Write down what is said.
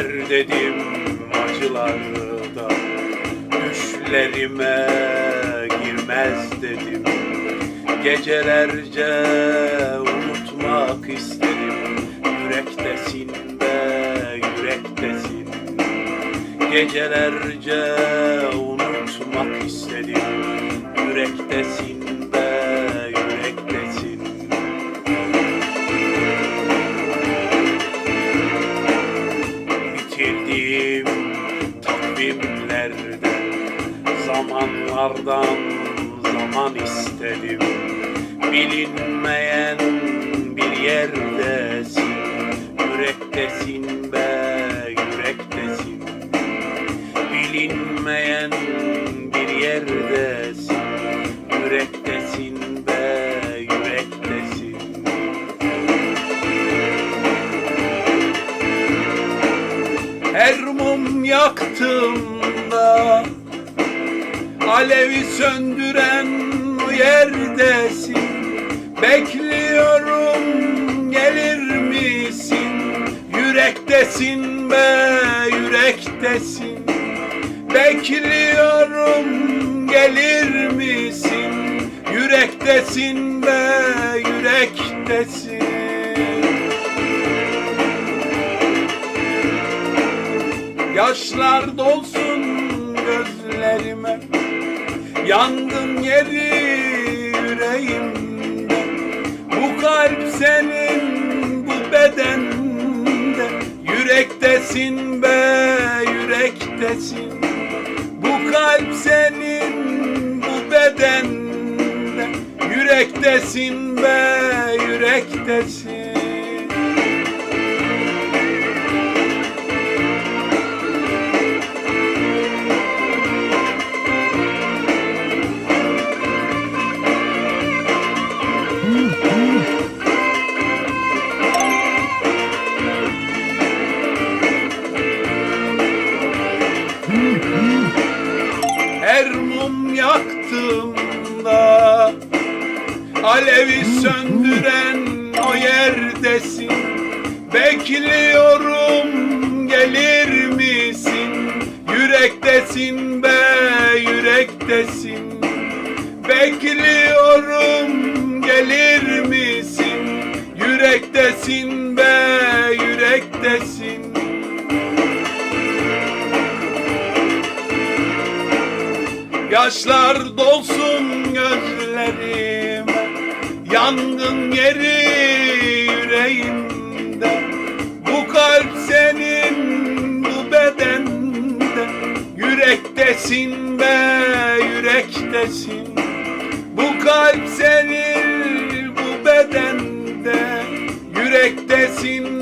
geçer dedim acılarda. Düşlerime girmez dedim. Gecelerce unutmak istedim. Yürektesin be yürektesin. Gecelerce unutmak istedim. Yürektesin. Takvimlerden Zamanlardan zaman istedim. Bilinmeyen bir yerdesin Yürektesin be yürektesin. Bilinmeyen Her mum yaktığımda Alevi söndüren yerdesin. Bekliyorum gelir misin? Yürektesin be yürektesin. Bekliyorum gelir misin? Yürektesin be yürektesin Yaşlar dolsun gözlerime Yangın yeri yüreğimde. Bu kalp senin bu bedende Yürektesin be yürektesin. Bu kalp senin bu bedende Yürektesin be yürektesin yaktığımda Alevi söndüren o yerdesin. Bekliyorum gelir misin? Yürektesin be yürektesin. Bekliyorum gelir misin? Yürektesin Yaşlar dolsun gözlerime Yangın yeri yüreğimde. Bu kalp senin bu bedende Yürektesin be yürektesin. Bu kalp senin bu bedende Yürektesin